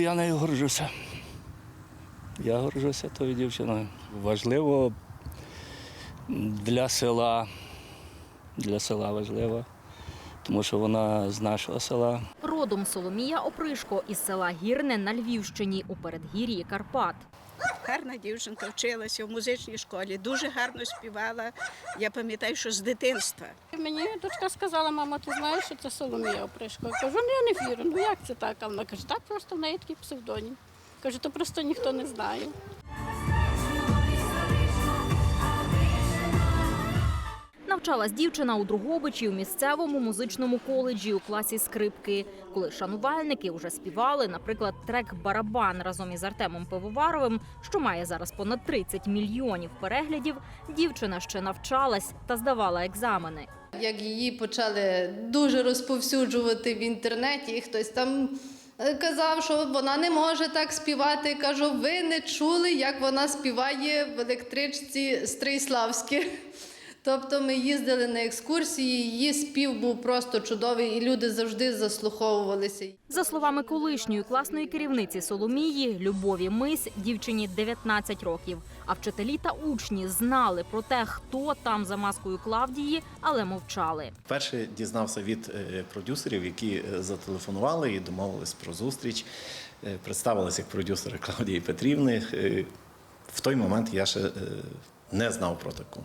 я нею горжуся. Я горжуся тою дівчиною. Важливо для села. Для села важливо, тому що вона з нашого села. Родом Соломія Опришко із села Гірне на Львівщині у передгір'ї Карпат. Гарна дівчинка вчилася в музичній школі, дуже гарно співала. Я пам'ятаю, що з дитинства. Мені дочка сказала, мама, ти знаєш, що це Соломія Опришко? Я кажу, ну я не вірю, ну як це так? А вона каже, так просто в неї такий псевдонім. Кажу, то просто ніхто не знає. Навчалась дівчина у Другобичі у місцевому музичному коледжі у класі скрипки. Коли шанувальники вже співали, наприклад, трек Барабан разом із Артемом Пивоваровим, що має зараз понад 30 мільйонів переглядів, дівчина ще навчалась та здавала екзамени. Як її почали дуже розповсюджувати в інтернеті, хтось там е, казав, що вона не може так співати. Кажу, ви не чули, як вона співає в електричці Стрийславське. Тобто ми їздили на екскурсії, її спів був просто чудовий, і люди завжди заслуховувалися. За словами колишньої класної керівниці Соломії Любові Мись, дівчині 19 років. А вчителі та учні знали про те, хто там за маскою Клавдії, але мовчали. Перше дізнався від е, продюсерів, які е, зателефонували і домовились про зустріч. Е, Представилися як продюсери Клавдії Петрівни. В той момент я ще не знав про таку.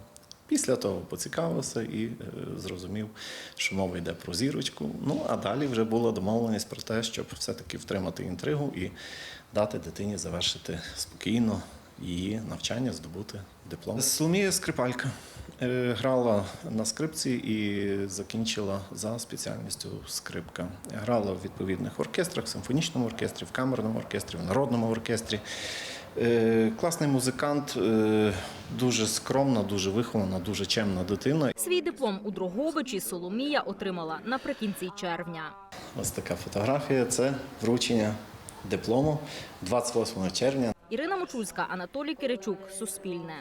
Після того поцікавився і е, зрозумів, що мова йде про зірочку. Ну а далі вже була домовленість про те, щоб все-таки втримати інтригу і дати дитині завершити спокійно її навчання, здобути диплом. Соломія Скрипалька Е, грала на скрипці і закінчила за спеціальністю скрипка. Грала в відповідних оркестрах, в симфонічному оркестрі, в камерному оркестрі, в народному оркестрі. Е, Класний музикант, е, дуже скромна, дуже вихована, дуже чемна дитина. Свій диплом у Дрогобичі Соломія отримала наприкінці червня. Ось така фотографія. Це вручення диплому 28 червня. Ірина Мочульська, Анатолій Киричук, Суспільне.